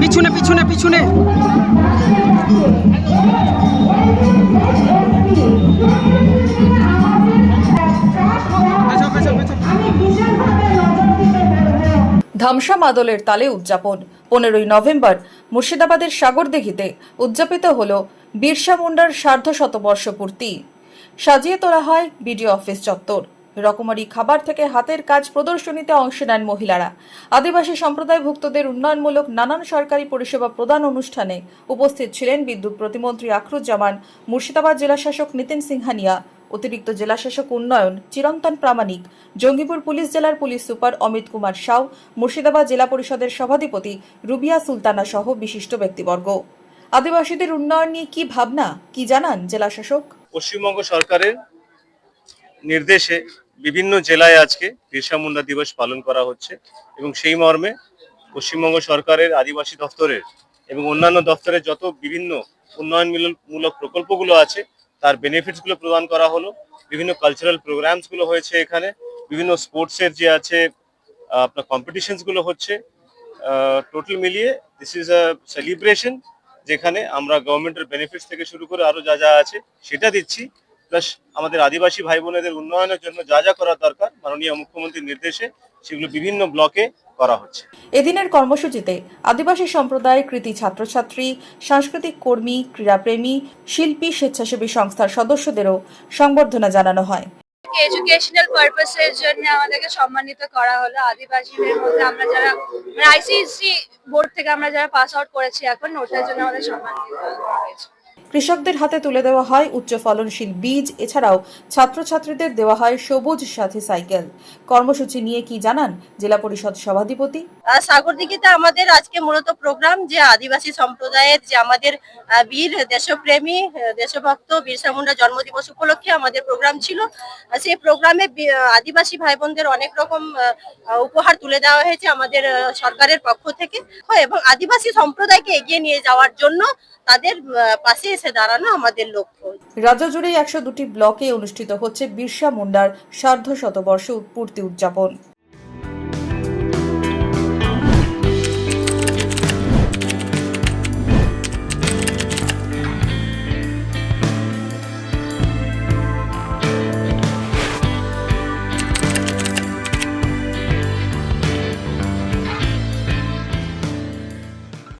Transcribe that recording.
পিছনে পিছনে পিছনে। পেছাও, পেছাও, পেছাও। ধামসা মাদলের তালে উদযাপন। পনেরোই নভেম্বর মুর্শিদাবাদের সাগর সাগরদিঘিতে উদযাপিত হল বিরসা মুন্ডার সার্ধ শতবর্ষ পূর্তি সাজিয়ে তোলা হয় বিডিও অফিস চত্বর। রকমারি খাবার থেকে হাতের কাজ প্রদর্শনীতে অংশ নেন মহিলারা। আদিবাসী সম্প্রদায়ভুক্তদের উন্নয়নমূলক নানান সরকারি পরিষেবা প্রদান অনুষ্ঠানে উপস্থিত ছিলেন বিদ্যুৎ প্রতিমন্ত্রী আখরুজ্জামান, মুর্শিদাবাদ জেলাশাসক নিতিন সিংহানিয়া, অতিরিক্ত জেলাশাসক উন্নয়ন চিরন্তন প্রামাণিক, জঙ্গিপুর পুলিশ জেলার পুলিশ সুপার অমিত কুমার সাউ, মুর্শিদাবাদ জেলা পরিষদের সভাধিপতি রুবিয়া সুলতানা সহ বিশিষ্ট ব্যক্তিবর্গ। আদিবাসীদের উন্নয়ন নিয়ে কি ভাবনা, কি জানান জেলাশাসক? পশ্চিমবঙ্গ সরকারের নির্দেশে বিভিন্ন জেলায় আজকে বিরসা মুন্ডা দিবস পালন করা হচ্ছে এবং সেই মর্মে পশ্চিমবঙ্গ সরকারের আদিবাসী দপ্তরের এবং অন্যান্য দপ্তরের যত বিভিন্ন উন্নয়নমূলক প্রকল্পগুলো আছে, তার বেনিফিটসগুলো প্রদান করা হলো। বিভিন্ন কালচারাল প্রোগ্রামসগুলো হয়েছে এখানে। বিভিন্ন স্পোর্টসের যে আছে আপনার কম্পিটিশনসগুলো হচ্ছে টোটাল মিলিয়ে দিস ইজ আ সেলিব্রেশন যেখানে আমরা গভর্নমেন্টের বেনিফিটস থেকে শুরু করে আরও যা যা আছে, সেটা দিচ্ছি। প্লাস আমাদের আদিবাসী ভাই বোনেদের উন্নয়নের জন্য যা যা করা দরকার মাননীয় মুখ্যমন্ত্রীর নির্দেশে সেগুলো বিভিন্ন ব্লকে করা হচ্ছে। এদিনের কর্মসূচিতে আদিবাসী সম্প্রদায়ের কৃতি ছাত্রছাত্রী সাংস্কৃতিক কর্মী ক্রীড়াপ্রেমী শিল্পী স্বেচ্ছাসেবী সংস্থার সদস্যদেরও সংবর্ধনা জানানো হয়। এডুকেশনাল পারপাসের জন্য আমাদেরকে সম্মানিত করা হলো আদিবাসীদের মধ্যে। আমরা যারা মানে আইসিএসসি বোর্ড থেকে আমরা যারা পাস আউট করেছি এখন ওটার জন্য আমাদের সম্মানিত করা হয়েছে। কৃষকদের হাতে তুলে দেওয়া হয় উচ্চ ফলনশীল বীজ এছাড়াও ছাত্রছাত্রীদের দেওয়া হয় সবুজ সাথী সাইকেল। কর্মসূচি নিয়ে কি জানান জেলা পরিষদ সভাধিপতি? আহ, সাগরদিঘিতে আমাদের আজকে মূলত প্রোগ্রাম যে আদিবাসী সম্প্রদায়ের যে আমাদের বীর দেশপ্রেমী দেশভক্ত বিরসা মুন্ডা জন্মদিবস উপলক্ষে আমাদের প্রোগ্রাম ছিল। সেই প্রোগ্রামে আদিবাসী ভাই বোনদের অনেক রকম উপহার তুলে দেওয়া হয়েছে আমাদের সরকারের পক্ষ থেকে। এবং আদিবাসী সম্প্রদায়কে এগিয়ে নিয়ে যাওয়ার জন্য তাদের আহ, পাশে এসে দাঁড়ানো আমাদের লক্ষ্য। রাজ্য জুড়ে একশো দুটি ব্লকে অনুষ্ঠিত হচ্ছে বিরসা মুন্ডার সার্ধ শতবর্ষ পূর্তি উদযাপন।